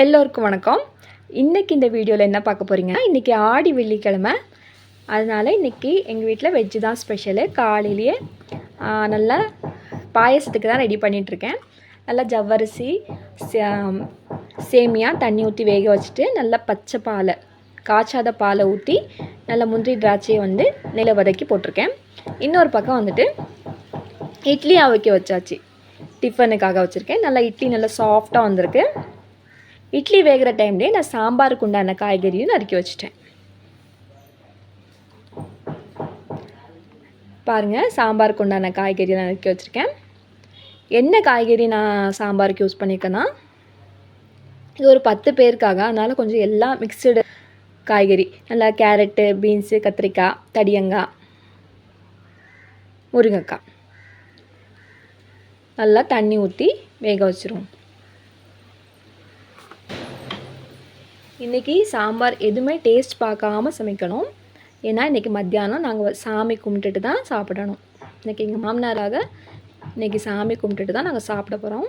எல்லோருக்கும் வணக்கம். இன்றைக்கி இந்த வீடியோவில் என்ன பார்க்க போகிறீங்கன்னா இன்றைக்கி ஆடி வெள்ளிக்கிழமை. அதனால் இன்றைக்கி எங்கள் வீட்டில் வெஜ்ஜு தான் ஸ்பெஷலு காலையிலேயே நல்லா பாயசத்துக்கு தான் ரெடி பண்ணிகிட்ருக்கேன் நல்லா ஜவ்வரிசி சேமியா தண்ணி ஊற்றி வேக வச்சுட்டு நல்லா பச்சை பாலை காய்ச்சாத பாலை ஊற்றி நல்லா முந்திரி திராட்சையை வந்து நில வதக்கி போட்டிருக்கேன். இன்னொரு பக்கம் வந்துட்டு இட்லி அவைக்க வச்சாச்சு. டிஃபனுக்காக வச்சுருக்கேன். நல்லா இட்லி நல்லா சாஃப்டாக வந்திருக்கு. இட்லி வேகிற டைம்லேயே நான் சாம்பாருக்கு உண்டான காய்கறியும் நறுக்கி வச்சுட்டேன். பாருங்கள் சாம்பாருக்கு உண்டான காய்கறி நறுக்கி வச்சுருக்கேன். என்ன காய்கறி நான் சாம்பாருக்கு யூஸ் பண்ணியிருக்கேன்னா இது ஒரு பத்து பேருக்காக அதனால் கொஞ்சம் எல்லாம் மிக்சடு காய்கறி. நல்லா கேரட்டு பீன்ஸு கத்திரிக்காய் தடியங்காய் முருங்கைக்காய். நல்லா தண்ணி ஊற்றி வேக வச்சுருவோம். இன்றைக்கி சாம்பார் எதுவுமே டேஸ்ட் பார்க்காம சமைக்கணும். ஏன்னா இன்றைக்கி மத்தியானம் நாங்கள் சாமி கும்பிட்டுட்டு தான் சாப்பிடணும். இன்றைக்கி எங்கள் மாமனாராக இன்றைக்கி சாமி கும்பிட்டுட்டு தான் நாங்கள் சாப்பிட போகிறோம்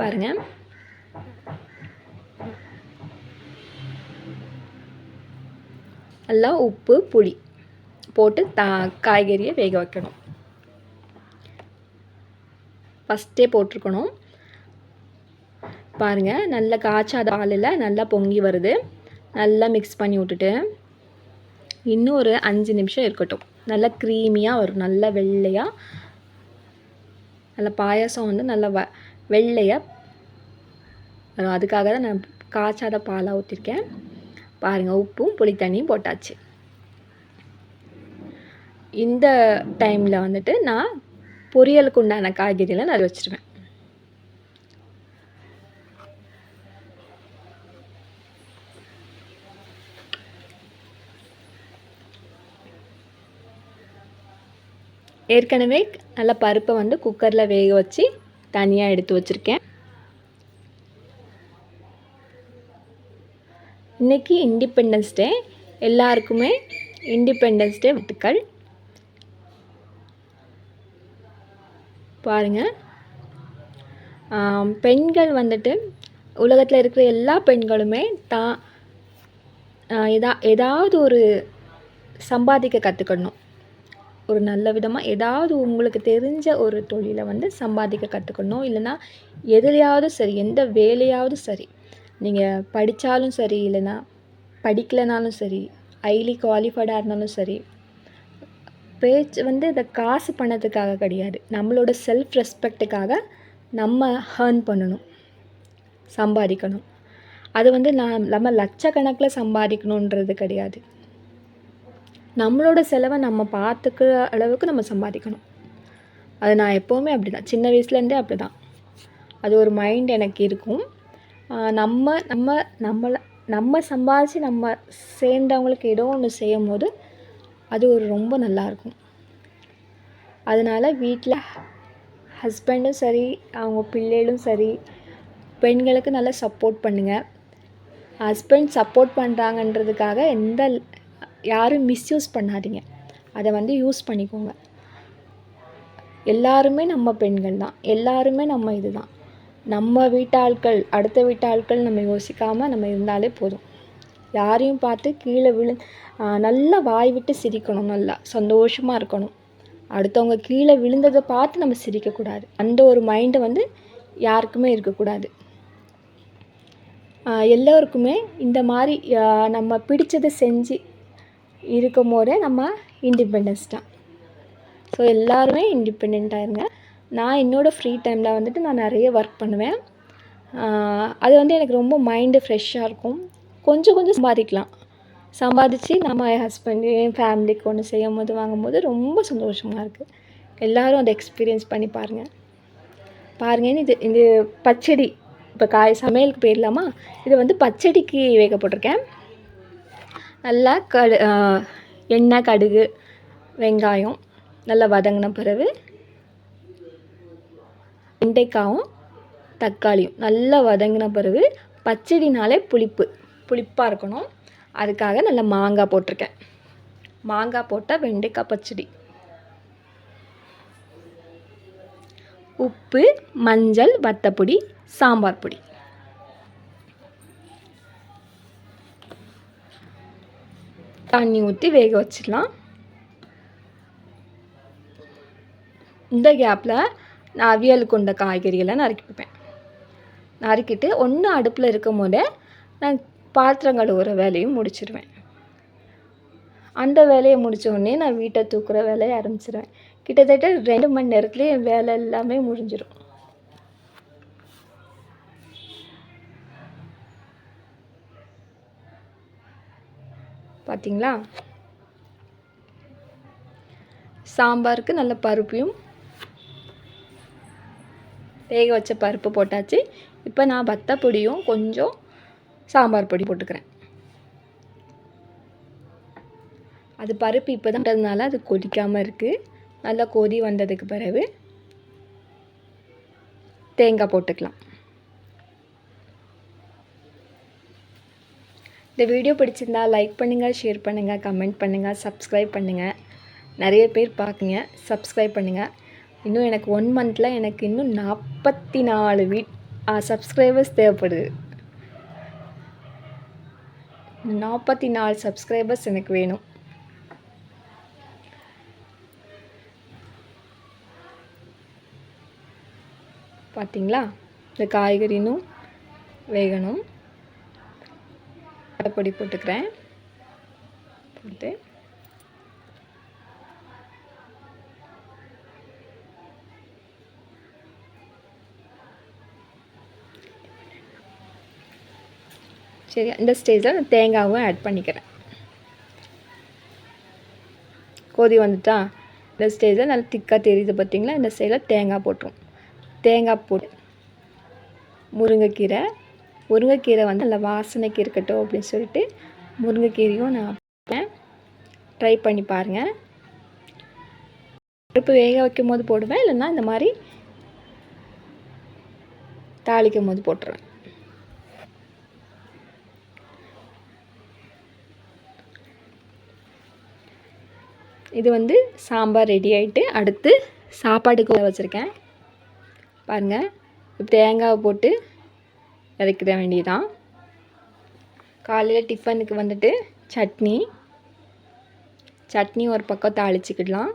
பாருங்கள் நல்லா உப்பு புளி போட்டு தா காய்கறியை வேக வைக்கணும். ஃபஸ்ட்டே போட்டிருக்கணும். பாருங்கள் நல்ல காய்ச்சாத பாலில் நல்லா பொங்கி வருது. நல்லா மிக்ஸ் பண்ணி விட்டுட்டு இன்னும் ஒரு அஞ்சு நிமிஷம் இருக்கட்டும். நல்லா க்ரீமியாக வரும். நல்லா வெள்ளையாக நல்ல பாயாசம் வந்து நல்லா வ வெள்ளையாக வரும். அதுக்காக தான் நான் காய்ச்சாத பாலாக ஊற்றிருக்கேன் பாருங்கள் உப்பும் புளி தண்ணியும் போட்டாச்சு. இந்த டைமில் வந்துட்டு நான் பொரியலுக்கு உண்டான காய்கறியெல்லாம் நான் வச்சுருவேன். ஏற்கனவே நல்லா பருப்பை வந்து குக்கரில் வேக வச்சு தனியாக எடுத்து வச்சுருக்கேன். இன்றைக்கி இண்டிபெண்டன்ஸ் டே எல்லாருக்குமே இண்டிபெண்டன்ஸ் டே வாழ்த்துக்கள். பாருங்கள் பெண்கள் வந்துட்டு உலகத்தில் இருக்கிற எல்லா பெண்களுமே தான் எதா ஏதாவது ஒரு சம்பாதிக்க கற்றுக்கணும் ஒரு நல்ல விதமாக ஏதாவது உங்களுக்கு தெரிஞ்ச ஒரு தொழிலை வந்து சம்பாதிக்க கற்றுக்கணும் இல்லைன்னா எதுலையாவது சரி எந்த வேலையாவது சரி நீங்கள் படித்தாலும் சரி இல்லைன்னா படிக்கலைனாலும் சரி ஹைலி குவாலிஃபைடாக இருந்தாலும் சரி பேச்சு வந்து இந்த காசு பண்ணதுக்காக கிடையாது. நம்மளோட செல்ஃப் ரெஸ்பெக்ட்டுக்காக நம்ம ஹேர்ன் பண்ணணும் சம்பாதிக்கணும். அது வந்து நான் நம்ம லட்சக்கணக்கில் சம்பாதிக்கணுன்றது கிடையாது. நம்மளோட செலவை நம்ம பார்த்துக்கிற அளவுக்கு நம்ம சம்பாதிக்கணும். அது நான் எப்போவுமே அப்படி தான் சின்ன வயசுலேருந்தே அப்படி தான் அது ஒரு மைண்ட் எனக்கு இருக்கும். நம்ம நம்ம நம்மளை நம்ம சம்பாதிச்சு நம்ம சேர்ந்தவங்களுக்கு ஏதோ ஒன்று செய்யும் போது அது ஒரு ரொம்ப நல்லாயிருக்கும் அதனால் வீட்டில் ஹஸ்பண்டும் சரி அவங்க பிள்ளைகளும் சரி பெண்களுக்கு நல்லா சப்போர்ட் பண்ணுங்கள் ஹஸ்பண்ட் சப்போர்ட் பண்ணுறாங்கன்றதுக்காக எந்த யாரும் மிஸ்யூஸ் பண்ணாதீங்க. அதை வந்து யூஸ் பண்ணிக்கோங்க. எல்லாருமே நம்ம பெண்கள் தான். எல்லாருமே நம்ம இதுதான் நம்ம வீட்டாட்கள் அடுத்த வீட்டாட்கள் நம்ம யோசிக்காமல் நம்ம இருந்தாலே போதும். யாரையும் பார்த்து கீழே விழு நல்லா வாய் விட்டு சிரிக்கணும் நல்லா. சந்தோஷமாக இருக்கணும். அடுத்தவங்க கீழே விழுந்ததை பார்த்து நம்ம சிரிக்கக்கூடாது. அந்த ஒரு மைண்டை வந்து யாருக்குமே இருக்கக்கூடாது. எல்லோருக்குமே இந்த மாதிரி நம்ம பிடிச்சதை செஞ்சு இருக்கும் போதே நம்ம இண்டிபெண்டன்ஸ் தான். ஸோ எல்லாருமே இண்டிபெண்ட்டாக இருங்க. நான் என்னோடய ஃப்ரீ டைமில் வந்துட்டு நான் நிறைய ஒர்க் பண்ணுவேன். அது வந்து எனக்கு ரொம்ப மைண்டு ஃப்ரெஷ்ஷாக இருக்கும். கொஞ்சம் கொஞ்சம் சம்பாதிக்கலாம். சம்பாதிச்சு நம்ம என் ஹஸ்பண்டு என் ஃபேமிலிக்கு ஒன்று செய்யும் போது வாங்கும்போது ரொம்ப சந்தோஷமாக இருக்குது எல்லோரும் அதை எக்ஸ்பீரியன்ஸ் பண்ணி பாருங்கள் பாருங்க இது இது பச்சடி. இப்போ காய் சமையலுக்கு போயிடலாமா இது வந்து பச்சடிக்கு வேகப்பட்டிருக்கேன். நல்லா கடு எண்ணெய் கடுகு வெங்காயம் நல்லா வதங்கின பிறகு வெண்டைக்காயும் தக்காளியும் நல்லா வதங்கின பிறகு பச்சடினாலே புளிப்பு புளிப்பாக இருக்கணும். அதுக்காக நல்லா மாங்காய் போட்டிருக்கேன். மாங்காய் போட்டால் வெண்டைக்காய் பச்சடி. உப்பு மஞ்சள் வத்தப்பொடி சாம்பார் பொடி. தண்ணி ஊற்றி வேக வச்சிடலாம். இந்த கேப்பில் நான் அவியல் கொண்ட காய்கறிகளை நறுக்கிப்பேன் நறுக்கிட்டு ஒன்று அடுப்பில் இருக்கும் போதே நான் பாத்திரம் கழுவுற வேலையும் முடிச்சிடுவேன் அந்த வேலையை முடித்தோடனே நான் வீட்டை தூக்குற வேலையை ஆரம்பிச்சிடுவேன் கிட்டத்தட்ட ரெண்டு மணி நேரத்துலேயே என் வேலை எல்லாமே முடிஞ்சிடும் பார்த்திங்களா சாம்பாருக்கு நல்ல பருப்பையும் வேக வச்ச பருப்பு போட்டாச்சு. இப்போ நான் வத்த பொடியும் கொஞ்சம் சாம்பார் பொடி போட்டுக்கிறேன். அது பருப்பு இப்போ தான்றதுனால அது கொதிக்காமல் இருக்குது நல்லா கொதி வந்ததுக்கு பிறகு தேங்காய் போட்டுக்கலாம். இந்த வீடியோ பிடிச்சிருந்தா லைக் பண்ணுங்கள் ஷேர் பண்ணுங்கள் கமெண்ட் பண்ணுங்கள் சப்ஸ்கிரைப் பண்ணுங்கள் நிறைய பேர் பார்க்குங்க சப்ஸ்கிரைப் பண்ணுங்கள் இன்னும் எனக்கு ஒன் மந்தில் எனக்கு இன்னும் நாற்பத்தி நாலு வீட் சப்ஸ்கிரைபர்ஸ் தேவைப்படுது. நாற்பத்தி நாலு சப்ஸ்கிரைபர்ஸ் எனக்கு வேணும். பார்த்தீங்களா இந்த காய்கறினும் வேகணும் பொடி போட்டுக்கிறேன். போட்டு. சரி இந்த ஸ்டேஜில் நான் தேங்காவும் ஆட் பண்ணிக்கிறேன். கொதி வந்துட்டா? இந்த ஸ்டேஜில் நல்லா திக்காக தெரியுது பார்த்தீங்களா இந்த ஸ்டேஜில் தேங்காய் போட்டுரும். தேங்காய் போட்டு முருங்கைக்கீரை முருங்கைக்கீரை வந்து நல்லா வாசனைக்கு இருக்கட்டும் அப்படின்னு சொல்லிட்டு முருங்கைக்கீரையும் நான் ட்ரை பண்ணி பாருங்கள் பருப்பு வேக வைக்கும் போது போடுவேன் இல்லைன்னா இந்த மாதிரி தாளிக்கும் போது போட்டுருவேன். இது வந்து சாம்பார் ரெடி ஆகிட்டு அடுத்து சாப்பாட்டுக்கு வச்சுருக்கேன். பாருங்கள் தேங்காவை போட்டு இறக்கிட வேண்டியதான் காலையில் டிஃபனுக்கு வந்துட்டு சட்னி. சட்னி ஒரு பக்கம் தாளிச்சிக்கிடலாம்.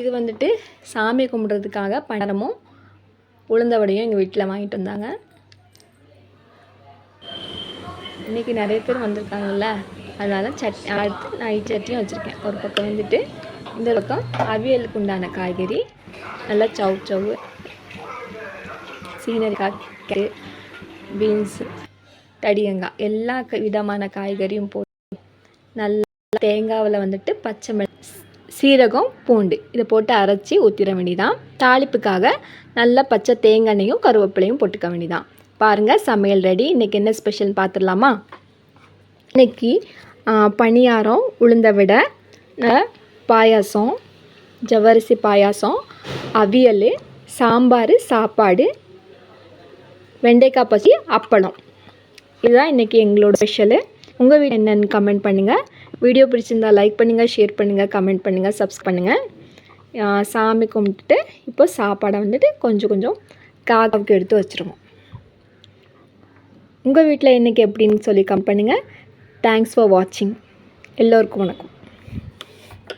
இது வந்துட்டு சாமி கும்பிட்றதுக்காக பண்டமும் உளுந்த வடையும் எங்கள் வீட்டில் வாங்கிட்டு வந்தாங்க. இன்றைக்கி நிறைய பேர் வந்திருக்காங்கல்ல அதனால் சட் அடுத்து நான் சட்னியும் வச்சுருக்கேன். ஒரு பக்கம் வந்துட்டு இந்த பக்கம் அவியலுக்கு உண்டான காய்கறி நல்லா சவு சவு சீனரி காய் பீன்ஸு தடியங்காய் எல்லா விதமான காய்கறியும் போட்டு நல்லா தேங்காவில் வந்துட்டு பச்சை மிள சீரகம் பூண்டு இதை போட்டு அரைச்சி ஊற்றிட வேண்டியதான் தாளிப்புக்காக நல்லா பச்சை தேங்காய்னையும் கருவேப்பிலையும் போட்டுக்க வேண்டியதான் பாருங்கள் சமையல் ரெடி இன்றைக்கி என்ன ஸ்பெஷல் பார்த்துடலாமா இன்றைக்கி பணியாரம் உளுந்த விட பாயாசம் ஜவ்வரிசி பாயாசம் அவியல் சாம்பார் சாப்பாடு வெண்டைக்காய் பசி அப்பளம். இதுதான் இன்றைக்கி எங்களோட ஸ்பெஷலு உங்கள் வீடு என்னென்னு கமெண்ட் பண்ணுங்கள் வீடியோ பிடிச்சிருந்தா லைக் பண்ணுங்கள் ஷேர் பண்ணுங்கள் கமெண்ட் பண்ணுங்கள் சப்ஸ்கிரைப் பண்ணுங்கள் சாமி கும்பிட்டுட்டு இப்போ சாப்பாடை வந்துட்டு கொஞ்சம் கொஞ்சம் காக்காவுக்கு எடுத்து வச்சுருவோம். உங்கள் வீட்டில் இன்றைக்கி எப்படின்னு சொல்லி கம் பண்ணுங்கள் தேங்க்ஸ் ஃபார் வாட்சிங் எல்லோருக்கும் வணக்கம்.